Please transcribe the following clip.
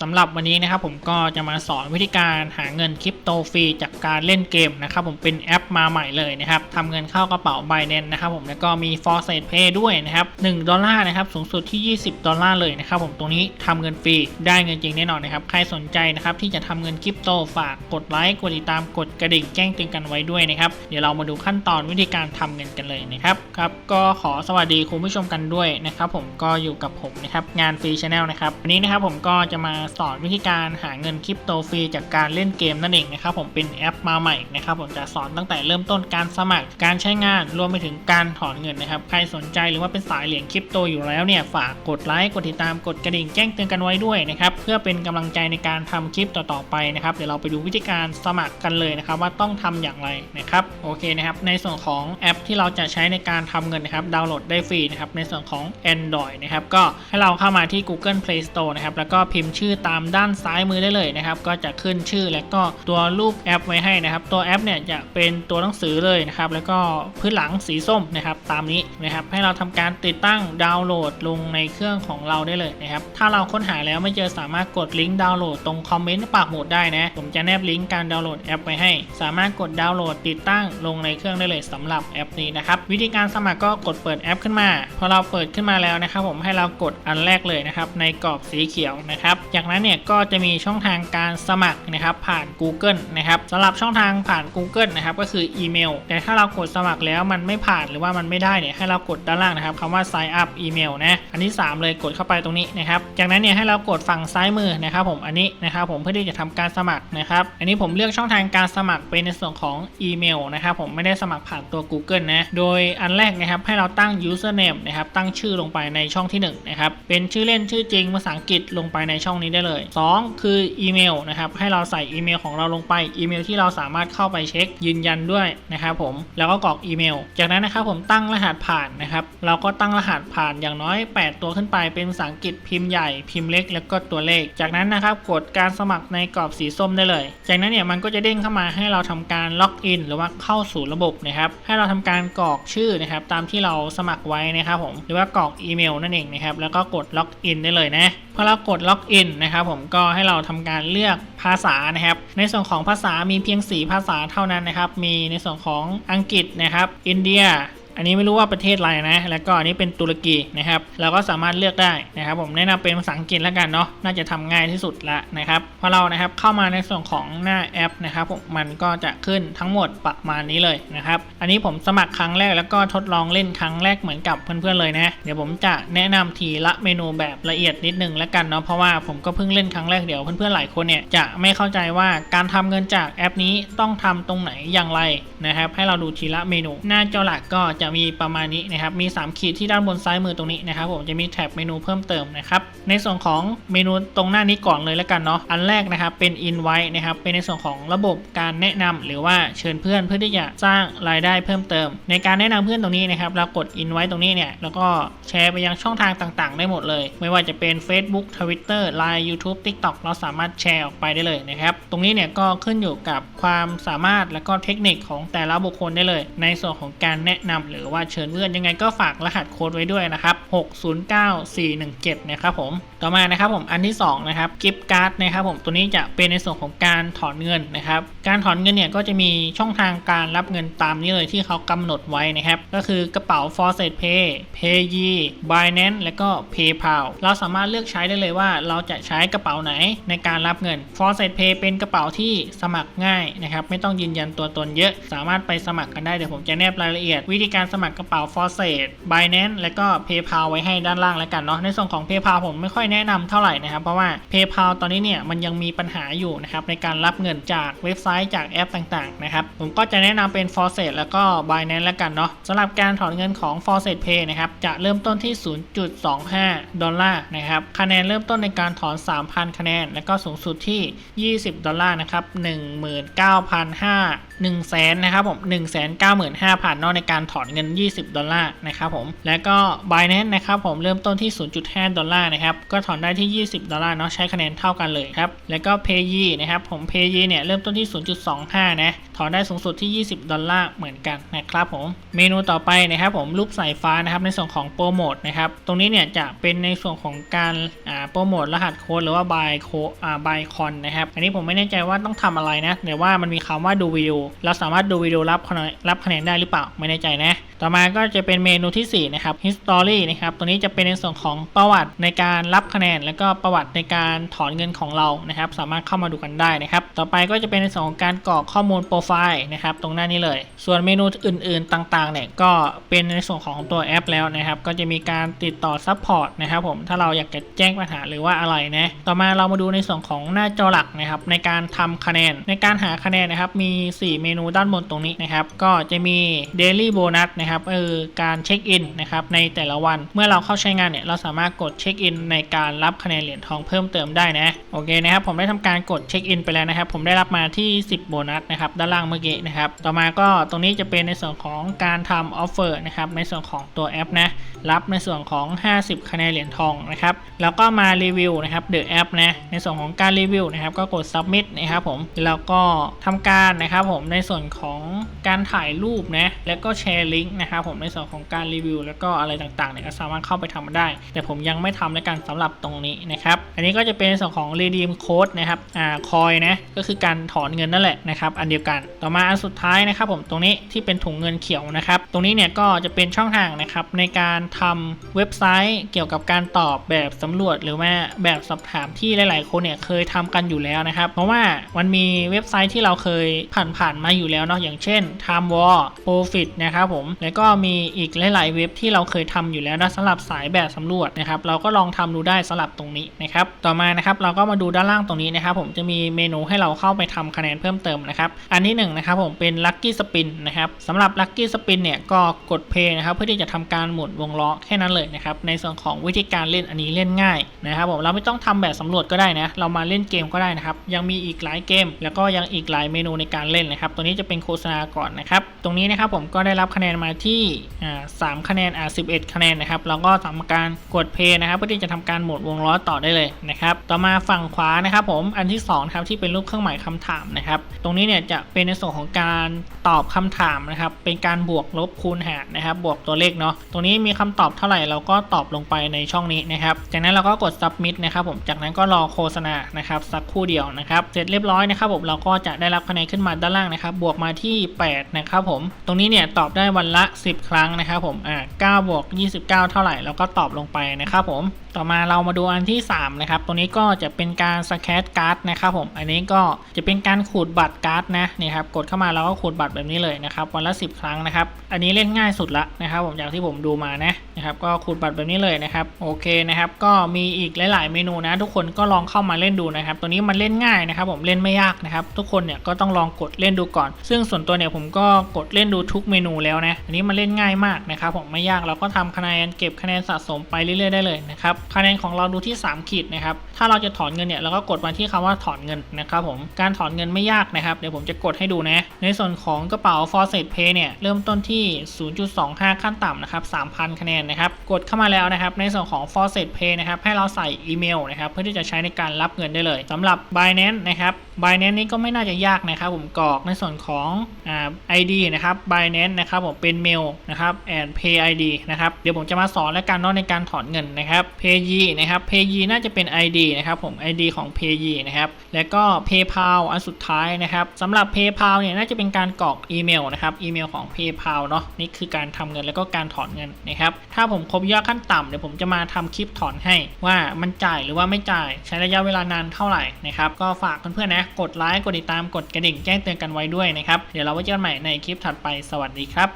สำหรับวันนี้นะครับผมก็จะมาสอนวิธีการหาเงินคริปโตฟรีจากการเล่นเกมนะครับผมเป็นแอปมาใหม่เลยนะครับทำเงินเข้ากระเป๋า b บ n a n c e นะครับผมแล้วก็มี f o r s e Pay ด้วยนะครับ1ดอลลาร์นะครับสูงสุดที่ 20 ดอลลาร์เลยนะครับผมตรงนี้ทำเงินฟรีได้เงินจริงแน่นอนนะครับใครสนใจนะครับที่จะทำเงินคริปโตฝากกดไลค์กดติดตามกดกระดิ่งแจ้งเตือนกันไว้ด้วยนะครับเดี๋ยวเรามาดูขั้นตอนวิธีการทำเงินกันเลยนะครับครับก็ขอสวัสดีคุณผู้ชมกันด้วยนะครับผมก็อยู่กับผมนะครับงานฟรีชาแนลนะครับวันนี้นะครับผมก็จะมาสอนวิธีการหาเงินคริปโตฟรีจากการเล่นเกมนั่นเองนะครับผมเป็นแอปมาใหม่นะครับผมจะสอนตั้งแต่เริ่มต้นการสมัครการใช้งานรวมไปถึงการถอนเงินนะครับใครสนใจหรือว่าเป็นสายเหรียญคริปโตอยู่แล้วเนี่ยฝากกดไลค์กดติดตามกดกระดิ่งแจ้งเตือนกันไว้ด้วยนะครับเพื่อเป็นกำลังใจในการทำคลิปต่อๆไปนะครับเดี๋ยวเราไปดูวิธีการสมัครกันเลยนะครับว่าต้องทำอย่างไรนะครับโอเคนะครับในส่วนของแอปที่เราจะใช้ในการทำเงินนะครับดาวน์โหลดได้ฟรีนะครับในส่วนของ Android นะครับก็ให้เราเข้ามาที่ Google Play Store นะครับแล้วก็พิมพ์ชื่อตามด้านซ้ายมือได้เลยนะครับ ก็จะขึ้นชื่อและก็ตัวรูปแอปไว้ให้นะครับ ตัวแอปเนี่ยจะเป็นตัวหนังสือเลยนะครับ แล้วก็พื้นหลังสีส้มนะครับ ตามนี้นะครับ ให้เราทำการติดตั้งดาวน์โหลดลงในเครื่องของเราได้เลยนะครับ ถ้าเราค้นหาแล้วไม่เจอสามารถกดลิงก์ดาวน์โหลดตรงคอมเมนต์ปากหมุดได้นะ ผมจะแนบลิงก์การดาวน์โหลดแอปไว้ให้ สามารถกดดาวน์โหลดติดตั้งลงในเครื่องได้เลยสำหรับแอปนี้นะครับ วิธีการสมัครก็กดเปิดแอปขึ้นมา พอเราเปิดขึ้นมาแล้วนะครับ ผมให้เรากดอันแรกเลยนะครับ ในกรอบสีเขียวนะครับจากนั้นเนี่ยก็จะมีช่องทางการสมัครนะครับผ่าน Google นะครับสำหรับช่องทางผ่าน Google นะครับก็คืออีเมล แต่ถ้าเรากดสมัครแล้วมันไม่ผ่านหรือว่ามันไม่ได้เนี่ยให้เรากดด้านล่างนะครับคำว่า sign up อีเมลนะอันที่ 3 เลยกดเข้าไปตรงนี้นะครับจากนั้นเนี่ยให้เรากดฝั่งซ้ายมือนะครับผมอันนี้นะครับผมเพื่อที่จะทำการสมัครนะครับอันนี้ผมเลือกช่องทางการสมัครเป็นในส่วนของอีเมลนะครับผมไม่ได้สมัครผ่านตัว Google นะโดยอันแรกนะครับให้เราตั้ง username นะครับตั้งชื่อลงไปในช่องที่1นะครับเป็นชื่อเล่นชื่อจริงภาษาอังกฤษลงไปในช่องนี้ได้เลย 2 คืออีเมลนะครับให้เราใส่อีเมลของเราลงไปอีเมลที่เราสามารถเข้าไปเช็คยืนยันด้วยนะครับผมแล้วก็กรอกอีเมล จากนั้นนะครับผมตั้งรหัสผ่านนะครับเราก็ตั้งรหัสผ่านอย่างน้อย 8 ตัวขึ้นไปเป็นภาษาอังกฤษพิมพ์ใหญ่พิมพ์เล็ก แล้วก็ตัวเลข จากนั้นนะครับกดการสมัครในกรอบสีส้มได้เลย จากนั้นเนี่ยมันก็จะเด้งเข้ามาให้เราทำการล็อกอินหรือว่าเข้าสู่ระบบนะครับให้เราทำการกรอกชื่อนะครับตามที่เราสมัครไว้นะครับผมหรือว่ากรอกอีเมลนั่นเองนะครับแล้วก็กดล็อกอินได้เลยนะพอเรากดล็อกอินนะะครับผมก็ให้เราทำการเลือกภาษานะครับ ในส่วนของภาษามีเพียง 4 ภาษาเท่านั้นนะครับ มีในส่วนของอังกฤษนะครับ อินเดีย อันนี้ไม่รู้ว่าประเทศอะไรนะ แล้วก็อันนี้เป็นตุรกีนะครับ เราก็สามารถเลือกได้นะครับ ผมแนะนำเป็นภาษาอังกฤษแล้วกันเนาะ น่าจะทำง่ายที่สุดละนะครับ พอเรานะครับเข้ามาในส่วนของหน้าแอปนะครับผมมันก็จะขึ้นทั้งหมดประมาณนี้เลยนะครับ อันนี้ผมสมัครครั้งแรกแล้วก็ทดลองเล่นครั้งแรกเหมือนกับเพื่อนๆเลยนะ เดี๋ยวผมจะแนะนำทีละเมนูแบบละเอียดนิดนึงแล้วกันเนาะ เพราะว่าผมก็เพิ่งเล่นครั้งแรกเดี๋ยวเพื่อนๆหลายคนเนี่ยจะไม่เข้าใจว่าการทำเงินจากแอปนี้ต้องทำตรงไหนอย่างไรนะครับ ให้เราดูทีละเมนู หน้าจอหลักก็จะะมีประมาณนี้นะครับ มี 3 ขีดที่ด้านบนซ้ายมือตรงนี้นะครับผมจะมีแท็บเมนูเพิ่มเติมนะครับ ในส่วนของเมนูตรงหน้านี้ก่อนเลยแล้วกันเนาะ อันแรกนะครับเป็น invite นะครับ เป็นในส่วนของระบบการแนะนำหรือว่าเชิญเพื่อนเพื่อที่จะสร้างรายได้เพิ่มเติม ในการแนะนำเพื่อนตรงนี้นะครับ เรากด invite ตรงนี้เนี่ย แล้วก็แชร์ไปยังช่องทางต่าง ๆ ได้หมดเลย ไม่ว่าจะเป็น Facebook Twitter Line YouTube TikTok เราสามารถแชร์ออกไปได้เลยนะครับ ตรงนี้เนี่ยก็ขึ้นอยู่กับความสามารถและก็เทคนิคของแต่ละบุคคลได้เลย ในส่วนของการแนะนำหรืือว่าเชิญเพื่อนยังไงก็ฝากรหัสโค้ดไว้ด้วยนะครับ609417นะครับผมต่อมานะครับผมอันที่2นะครับกิฟต์การ์ดนะครับผมตัวนี้จะเป็นในส่วนของการถอนเงินนะครับการถอนเงินเนี่ยก็จะมีช่องทางการรับเงินตามนี้เลยที่เขากำหนดไว้นะครับก็คือกระเป๋า f o r s e t Pay Paye Binance และก็ PayPal เราสามารถเลือกใช้ได้เลยว่าเราจะใช้กระเป๋าไหนในการรับเงิน f o r s e t Pay เป็นกระเป๋าที่สมัครง่ายนะครับไม่ต้องยืนยันตัวตนเยอะ สามารถไปสมัครกันได้เดี๋ยวผมจะแนบรายละเอียด วิธีการสมัครกระเป๋า f o r s e t Binance และก็ PayPal ไว้ให้ด้านล่างแล้วกันเนาะในส่วนของ PayPal ผมไม่ค่อยแนะนำเท่าไหร่นะครับ เพราะว่า PayPal ตอนนี้เนี่ยมันยังมีปัญหาอยู่นะครับในการรับเงินจากเว็บไซต์จากแอปต่างๆนะครับผมก็จะแนะนำเป็น f o r s e t แล้วก็ Binance แล้วกันเนาะสำหรับการถอนเงินของ f o r s e t Pay นะครับจะเริ่มต้นที่ 0.25 ดอลลาร์นะครับคะแนนเริ่มต้นในการถอน 3,000 คะแนน แล้วก็สูงสุดที่ 20 ดอลลาร์นะครับ19,500 1 0 0แสนนะครับผม1 9 5 0 0 0เนาะในการถอนเงิน 20 ดอลลาร์นะครับผม และก็ Binance นะครับผมเริ่มต้นที่ 0.5 ดอลลาร์นะครับ ก็ถอนได้ที่ 20 ดอลลาร์เนาะใช้คะแนนเท่ากันเลยครับ แล้วก็ Paye นะครับผม Paye เนี่ยเริ่มต้นที่ 0.25 นะ ถอนได้สูงสุดที่ 20 ดอลลาร์เหมือนกันนะครับผม เมนูต่อไปนะครับผมรูปสายฟ้านะครับในส่วนของโปรโมทนะครับ ตรงนี้เนี่ยจะเป็นในส่วนของการโปรโมทรหัสโค้ดหรือว่า buy โค้ดอ่า buy con นะครับ อันนี้ผมไม่แน่ใจว่าต้องทำอะไรนะแต่ว่ามันมีคำว่าดูวิดีโอเราสามารถดูวิดีโอรับรับคะแนนได้หรือเปล่าไม่แน่ใจนะ ต่อมาก็จะเป็นเมนูที่ 4 นะครับ history นะครับ ตัวนี้จะเป็นในส่วนของประวัติในการรับคะแนน แล้วก็ประวัติในการถอนเงินของเรานะครับ สามารถเข้ามาดูกันได้นะครับ ต่อไปก็จะเป็นในส่วนของการกรอกข้อมูลโปรไฟล์นะครับ ตรงหน้านี้เลย ส่วนเมนูอื่นๆต่างๆเนี่ยก็เป็นในส่วนของตัวแอปแล้วนะครับ ก็จะมีการติดต่อซัพพอร์ตนะครับผมถ้าเราอยากจะแจ้งปัญหาหรือว่าอะไรนะต่อมาเรามาดูในส่วนของหน้าจอหลักนะครับ ในการทำคะแนน ในการหาคะแนนนะครับ มี 4 เมนูด้านบนตรงนี้นะครับ ก็จะมี Daily Bonus นะครับเออการเช็คอินนะครับในแต่ละวันเมื่อเราเข้าใช้งานเนี่ยเราสามารถกดเช็คอินในการรับคะแนนเหรียญทองเพิ่มเติมได้นะโอเคนะครับผมได้ทำการกดเช็คอินไปแล้วนะครับ ผมได้รับมาที่ 10 โบนัสนะครับด้านล่างเมื่อกี้นะครับ ต่อมาก็ตรงนี้จะเป็นในส่วนของการทำออฟเฟอร์นะครับ ในส่วนของตัวแอปนะ รับในส่วนของ 50 คะแนนเหรียญทองนะครับ แล้วก็มารีวิวนะครับเดอะแอปนะ ในส่วนของการรีวิวนะครับ ก็กด submit นะครับผม แล้วก็ทำการนะครับผม ในส่วนของการถ่ายรูปนะ แล้วก็แชร์ลิงก์นะครับผม ในส่วนของการรีวิว แล้วก็อะไรต่างๆเนี่ยก็สามารถเข้าไปทำได้ แต่ผมยังไม่ทำในการสำหรับตรงนี้นะครับ อันนี้ก็จะเป็นในส่วนของ redeem code นะครับ อ่า คอยนะ ก็คือการถอนเงินนั่นแหละนะครับ อันเดียวกันต่อมาอันสุดท้ายนะครับผมตรงนี้ที่เป็นถุงเงินเขียวนะครับ ตรงนี้เนี่ยก็จะเป็นช่องทางนะครับในการทำเว็บไซต์เกี่ยวกับการตอบแบบสำรวจ หรือว่าแบบสอบถามที่หลาย ๆ คนเนี่ยเคยทำกันอยู่แล้วนะครับ เพราะว่ามันมีเว็บไซต์ที่เราเคยผ่าน ๆ มาอยู่แล้วเนาะอย่างเช่น Time War Profit นะครับผมแล้วก็มีอีกหลาย ๆ เว็บที่เราเคยทำอยู่แล้วนะสำหรับสายแบบสำรวจนะครับเราก็ลองทำดูได้สำหรับตรงนี้นะครับต่อมานะครับเราก็มาดูด้านล่างตรงนี้นะครับผมจะมีเมนูให้เราเข้าไปทำคะแนนเพิ่มเติมนะครับอันนี้ที่หนึ่งนะครับผมเป็น Lucky Spin นะครับสำหรับ Lucky Spin เนี่ยก็กด Play นะครับเพื่อที่จะทำการหมุนวงล้อแค่นั้นเลยนะครับในส่วนของวิธีการเล่นอันนี้เล่นง่ายนะครับผมเราไม่ต้องทำแบบสำรวจก็ได้นะเรามาเล่นเกมก็ได้นะครับยังมีอีกหลายเกม แล้วก็ยังอีกหลายเมนูในการเล่นนะครับตัวนี้จะเป็นโฆษณาก่อนนะครับตรงนี้นะครับผมก็ได้รับคะแนนมาที่สามคะแนนอ่าสิบเอ็ดคะแนนนะครับเราก็ทำการกดเพย์นะครับเพื่อที่จะทำการหมุนวงล้อต่อได้เลยนะครับต่อมาฝั่งขวานะครับผมอันที่สองครับที่เป็นรูปเครื่องหมายคำถามนะครับตรงนี้เนี่ยจะเป็นในส่วนของการตอบคำถามนะครับ เป็นการบวกลบคูณหารนะครับ บวกตัวเลขเนาะ ตรงนี้มีคำตอบเท่าไหร่เราก็ตอบลงไปในช่องนี้นะครับ จากนั้นเราก็กด submit นะครับผม จากนั้นก็รอโฆษณานะครับสักครู่เดียวนะครับ เสร็จเรียบร้อยนะครับผม เราก็จะได้รับคะแนนขึ้นมาด้านล่างนะครับ บวกมาที่8นะครับผม ตรงนี้เนี่ยตอบได้วันละ 10 ครั้งนะครับผม อ่า9บวก29 เท่าไหร่เราก็ตอบลงไปนะครับผม ต่อมาเรามาดูอันที่3นะครับ ตรงนี้ก็จะเป็นการสแคตการ์ดนะครับผม อันนี้ก็จะเป็นการขูดบัตรการ์ดนะนี่ครับกดเข้ามาแล้วก็ขูดบัตรแบบนี้เลยนะครับวันละ 10 ครั้งนะครับอันนี้เล่นง่ายสุดละนะครับผมจากที่ผมดูมานะนะครับก็ขูดบัตรแบบนี้เลยนะครับโอเคนะครับก็มีอีกหลาย ๆ เมนูนะ ทุกคนก็ลองเข้ามาเล่นดูนะครับตัวนี้มันเล่นง่ายนะครับผมเล่นไม่ยากนะครับทุกคนเนี่ยก็ต้องลองกดเล่นดูก่อน ซึ่งส่วนตัวเนี่ยผมก็กดเล่นดูทุกเมนูแล้วนะอันนี้มันเล่นง่ายมากนะครับผมไม่ยากเราก็ทำคะแนนเก็บคะแนนสะสมไปเรื่อย ๆ ได้เลยนะครับคะแนนของเราดูที่ 3 ขีดนะครับถ้าเราจะถอนเงินเนี่ยเราก็กดมาที่คำว่าถอนเงินนะครับผมการถอนเงินไม่ยากนะครับเดี๋ยวผมจะกดให้ดูนะ ในส่วนของกระเป๋า f o r s e t Pay เนี่ย เริ่มต้นที่ 0.25 ขั้นต่ำนะครับ 3,000 คะแนนนะครับ กดเข้ามาแล้วนะครับ ในส่วนของ f o r s e t Pay นะครับ ให้เราใส่อีเมลนะครับ เพื่อที่จะใช้ในการรับเงินได้เลย สำหรับ Binance นะครับ Binance นี้ก็ไม่น่าจะยากนะครับ ผมกรอกในส่วนของอ่า ID นะครับ Binance นะครับผมเป็นเมลนะครับ and Pay ID นะครับ เดี๋ยวผมจะมาสอนและกันเนาะในการถอนเงินนะครับ Pay นะครับ Pay น่าจะเป็น ID นะครับผม ID ของ Pay นะครับ แล้วก็ PayPal อันสุดท้ายนะครับสำหรับ PayPal เนี่ยน่าจะเป็นการกรอกอีเมลนะครับอีเมลของ PayPal เนาะนี่คือการทำเงินแล้วก็การถอนเงินนะครับถ้าผมครบยอดขั้นต่ำเดี๋ยวผมจะมาทำคลิปถอนให้ว่ามันจ่ายหรือว่าไม่จ่ายใช้ระยะเวลานานเท่าไหร่นะครับก็ฝากเพื่อนๆนะกดไลค์กดติดตามกดกระดิ่งแจ้งเตือนกันไว้ด้วยนะครับเดี๋ยวเราไว้เจอกันใหม่ในคลิปถัดไปสวัสดีครับ